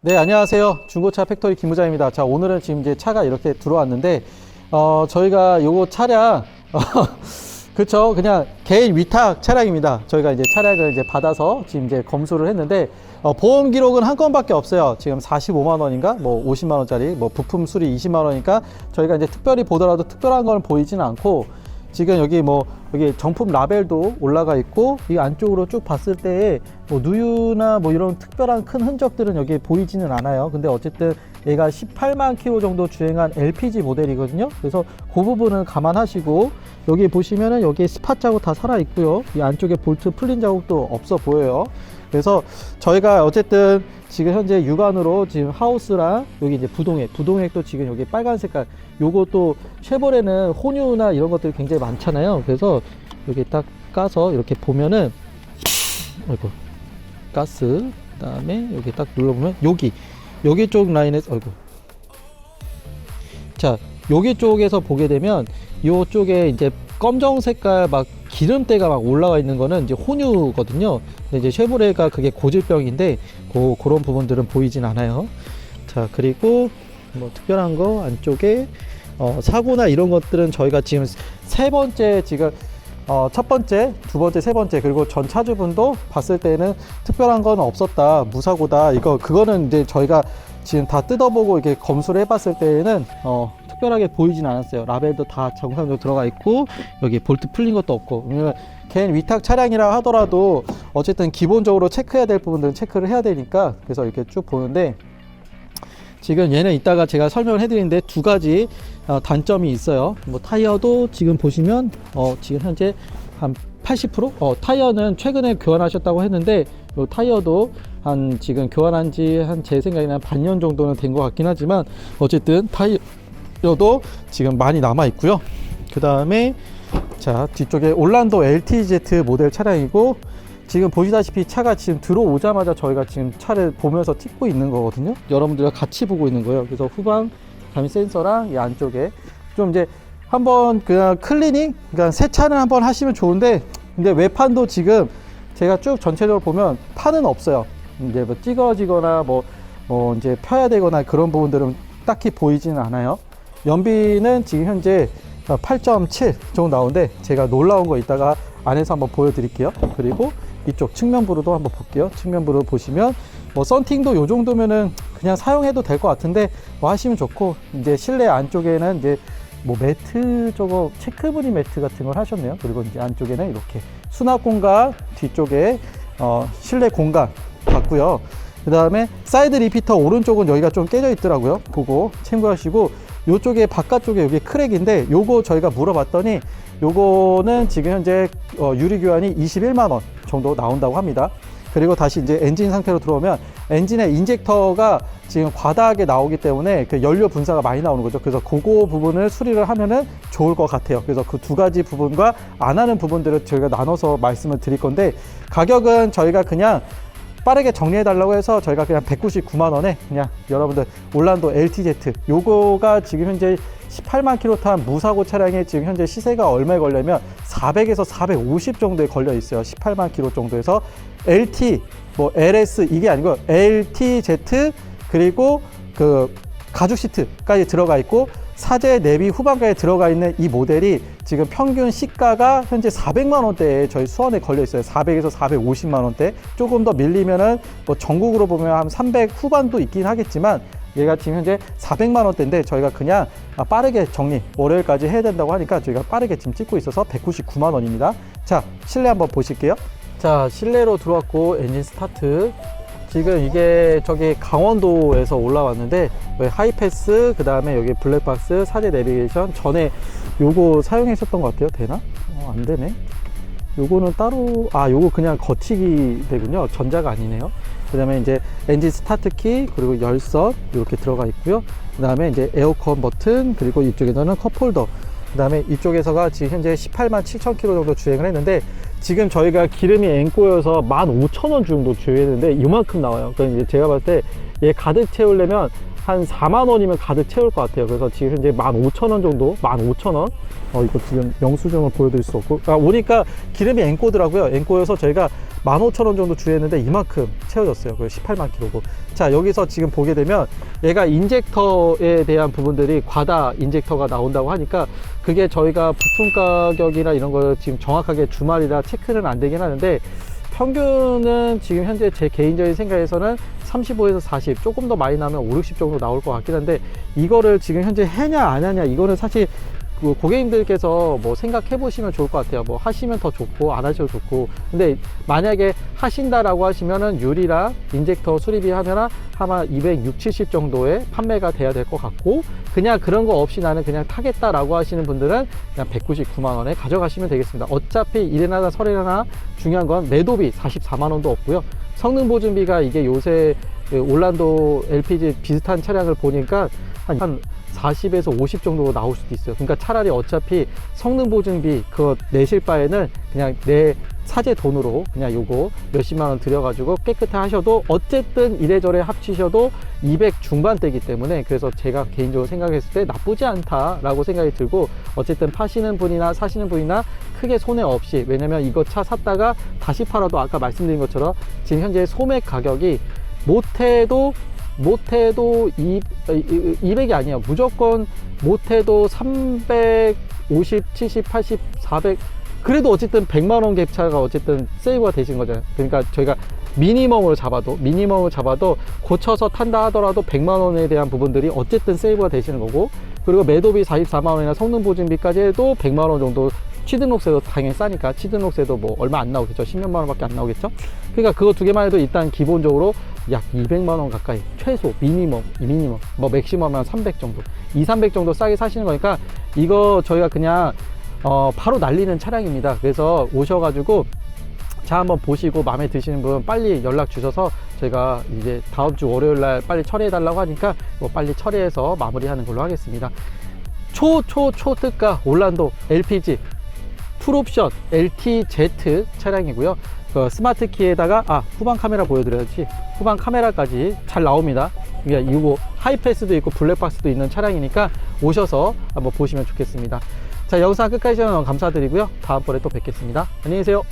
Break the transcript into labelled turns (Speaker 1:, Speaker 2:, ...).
Speaker 1: 네, 안녕하세요. 중고차 팩토리 김부장입니다. 자, 오늘은 지금 이제 차가 이렇게 들어왔는데, 어, 저희가 요거 차량, 어, 그쵸. 그냥 개인 위탁 차량입니다. 저희가 이제 차량을 이제 받아서 지금 이제 검수를 했는데, 어, 보험 기록은 한 건밖에 없어요. 지금 45만 원인가? 뭐 50만 원짜리, 뭐 부품 수리 20만 원이니까 저희가 이제 특별히 보더라도 특별한 건 보이지는 않고, 지금 여기 뭐 여기 정품 라벨도 올라가 있고 이 안쪽으로 쭉 봤을 때에 뭐 누유나 뭐 이런 특별한 큰 흔적들은 여기 보이지는 않아요. 근데 어쨌든 얘가 18만 킬로 정도 주행한 LPG 모델이거든요. 그래서 그 부분은 감안하시고 여기 보시면은 여기 스팟 자국 다 살아 있고요. 이 안쪽에 볼트 풀린 자국도 없어 보여요. 그래서 저희가 어쨌든 지금 현재 육안으로 지금 하우스랑 여기 이제 부동액, 부동액도 지금 여기 빨간 색깔, 요것도 쉐보레는 혼유나 이런 것들이 굉장히 많잖아요. 그래서 여기 딱 까서 이렇게 보면은, 아이고, 가스, 그 다음에 여기 딱 눌러보면 여기, 여기 쪽 라인에서, 아이고. 자, 여기 쪽에서 보게 되면 요쪽에 이제 검정 색깔 막 기름때가 막 올라와 있는 거는 이제 혼유거든요. 근데 이제 쉐보레가 그게 고질병인데 그 그런 부분들은 보이진 않아요. 자, 그리고 뭐 특별한 거 안쪽에 어, 사고나 이런 것들은 저희가 지금 세 번째 지금 어, 첫 번째, 두 번째, 세 번째 그리고 전 차주분도 봤을 때는 특별한 건 없었다 무사고다 이거 그거는 이제 저희가 지금 다 뜯어보고 이렇게 검수를 해봤을 때에는 어, 특별하게 보이진 않았어요. 라벨도 다 정상적으로 들어가 있고 여기 볼트 풀린 것도 없고 개인 위탁 차량이라 하더라도 어쨌든 기본적으로 체크해야 될 부분들은 체크를 해야 되니까 그래서 이렇게 쭉 보는데 지금 얘는 이따가 제가 설명을 해드리는데 두 가지 어, 단점이 있어요. 뭐 타이어도 지금 보시면 어, 지금 현재 한 80%? 어, 타이어는 최근에 교환하셨다고 했는데 요 타이어도 한 지금 교환한 지 한 제 생각에는 한 반년 정도는 된 것 같긴 하지만 어쨌든 타이어 도 지금 많이 남아 있고요. 그 다음에 자 뒤쪽에 올란도 LTZ 모델 차량이고 지금 보시다시피 차가 지금 들어오자마자 저희가 지금 차를 보면서 찍고 있는 거거든요. 여러분들과 같이 보고 있는 거예요. 그래서 후방 감시 센서랑 이 안쪽에 좀 이제 한번 그냥 클리닝, 그러니까 세차는 한번 하시면 좋은데 근데 외판도 지금 제가 쭉 전체적으로 보면 판은 없어요. 이제 뭐 찌그러지거나 뭐, 뭐 이제 펴야 되거나 그런 부분들은 딱히 보이지는 않아요. 연비는 지금 현재 8.7 정도 나오는데 제가 놀라운 거 이따가 안에서 한번 보여드릴게요. 그리고 이쪽 측면부로도 한번 볼게요. 측면부로 보시면 뭐 썬팅도 요 정도면은 그냥 사용해도 될 것 같은데 뭐 하시면 좋고 이제 실내 안쪽에는 이제 뭐 매트 저거 체크무늬 매트 같은 걸 하셨네요. 그리고 이제 안쪽에는 이렇게 수납 공간 뒤쪽에 어 실내 공간 봤고요. 그 다음에 사이드 리피터 오른쪽은 여기가 좀 깨져 있더라고요. 보고 참고하시고 요쪽에 바깥쪽에 여기 크랙인데 요거 저희가 물어봤더니 요거는 지금 현재 어, 유리 교환이 21만 원 정도 나온다고 합니다. 그리고 다시 이제 엔진 상태로 들어오면 엔진의 인젝터가 지금 과다하게 나오기 때문에 그 연료 분사가 많이 나오는 거죠. 그래서 그거 부분을 수리를 하면은 좋을 것 같아요. 그래서 그 두 가지 부분과 안 하는 부분들을 저희가 나눠서 말씀을 드릴 건데 가격은 저희가 그냥 빠르게 정리해 달라고 해서 저희가 그냥 199만 원에 그냥 여러분들 올란도 LTZ 요거가 지금 현재 18만 킬로 탄 무사고 차량에 지금 현재 시세가 얼마에 걸려면 400에서 450 정도에 걸려 있어요. 18만 킬로 정도에서 LT 뭐 LS 이게 아니고 LTZ 그리고 그 가죽 시트까지 들어가 있고 사제 내비 후반가에 들어가 있는 이 모델이 지금 평균 시가가 현재 400만 원대에 저희 수원에 걸려 있어요. 400에서 450만 원대. 조금 더 밀리면은 뭐 전국으로 보면 한 300 후반도 있긴 하겠지만 얘가 지금 현재 400만 원대인데 저희가 그냥 빠르게 정리 월요일까지 해야 된다고 하니까 저희가 빠르게 지금 찍고 있어서 199만 원입니다. 자 실내 한번 보실게요. 자 실내로 들어왔고 엔진 스타트 지금 이게 저기 강원도에서 올라왔는데 하이패스 그 다음에 여기 블랙박스 사제 내비게이션 전에 요거 사용했었던 것 같아요. 되나? 어, 안 되네. 요거는 따로 아 요거 그냥 거치기 되군요. 전자가 아니네요. 그 다음에 이제 엔진 스타트 키 그리고 열선 이렇게 들어가 있고요. 그 다음에 이제 에어컨 버튼 그리고 이쪽에서는 컵홀더. 그 다음에 이쪽에서가 지금 현재 18만 7천 킬로 정도 주행을 했는데 지금 저희가 기름이 앵꼬여서 15,000원 정도 주행했는데 이만큼 나와요. 그러니까 제가 봤을 때 얘 가득 채우려면 한 4만 원이면 가득 채울 것 같아요. 그래서 지금 현재 15,000원 정도, 15,000원. 어, 이거 지금 영수증을 보여드릴 수 없고. 아, 오니까 기름이 엔코더라고요. 엔코여서 저희가 15,000원 정도 주했는데 이만큼 채워졌어요. 그래서 18만 킬로고. 자, 여기서 지금 보게 되면 얘가 인젝터에 대한 부분들이 과다 인젝터가 나온다고 하니까 그게 저희가 부품 가격이나 이런 거 지금 정확하게 주말이라 체크는 안 되긴 하는데 평균은 지금 현재 제 개인적인 생각에서는 35에서 40 조금 더 많이 나면 5, 60 정도 나올 것 같긴 한데 이거를 지금 현재 해냐 안 하냐 이거는 사실 그 고객님들께서 뭐 생각해 보시면 좋을 것 같아요. 뭐 하시면 더 좋고 안 하셔도 좋고. 근데 만약에 하신다라고 하시면은 유리랑 인젝터 수리비 하면은 아마 260, 70 정도의 판매가 돼야 될 것 같고 그냥 그런 거 없이 나는 그냥 타겠다라고 하시는 분들은 그냥 199만 원에 가져가시면 되겠습니다. 어차피 이래나 저래나 중요한 건 매도비 44만 원도 없고요. 성능 보증비가 이게 요새 그 올란도 LPG 비슷한 차량을 보니까 한, 한 40에서 50 정도 나올 수도 있어요. 그러니까 차라리 어차피 성능 보증비 그거 내실 바에는 그냥 내 사제 돈으로 그냥 요거 몇십만 원 들여가지고 깨끗해 하셔도 어쨌든 이래저래 합치셔도 200 중반대이기 때문에 그래서 제가 개인적으로 생각했을 때 나쁘지 않다라고 생각이 들고 어쨌든 파시는 분이나 사시는 분이나 크게 손해 없이 왜냐면 이거 차 샀다가 다시 팔아도 아까 말씀드린 것처럼 지금 현재 소매 가격이 못해도 못해도 200이 아니에요. 무조건 못해도 350, 70, 80, 400 그래도 어쨌든 100만 원 갭차가 어쨌든 세이브가 되신 거잖아요. 그러니까 저희가 미니멈을 잡아도 미니멈을 잡아도 고쳐서 탄다 하더라도 100만 원에 대한 부분들이 어쨌든 세이브가 되시는 거고 그리고 매도비 44만 원이나 성능 보증비까지 해도 100만 원 정도 취등록세도 당연히 싸니까 취등록세도 뭐 얼마 안 나오겠죠 10몇만 원밖에 안 나오겠죠 그러니까 그거 두 개만 해도 일단 기본적으로 약 200만 원 가까이 최소 미니멈 미니멈 뭐 맥시멈 한 300 정도. 2, 300 정도 싸게 사시는 거니까 이거 저희가 그냥 어 바로 날리는 차량입니다. 그래서 오셔가지고 차 한번 보시고 마음에 드시는 분 빨리 연락 주셔서 제가 이제 다음 주 월요일 날 빨리 처리해 달라고 하니까 뭐 빨리 처리해서 마무리하는 걸로 하겠습니다. 초 초 초 특가 올란도 LPG 풀옵션 LTZ 차량이고요. 그 스마트 키에다가 아 후방 카메라 보여드려야지. 후방 카메라까지 잘 나옵니다. 이거 하이패스도 있고 블랙박스도 있는 차량이니까 오셔서 한번 보시면 좋겠습니다. 자 영상 끝까지 주셔서 감사드리고요. 다음번에 또 뵙겠습니다. 안녕히 계세요.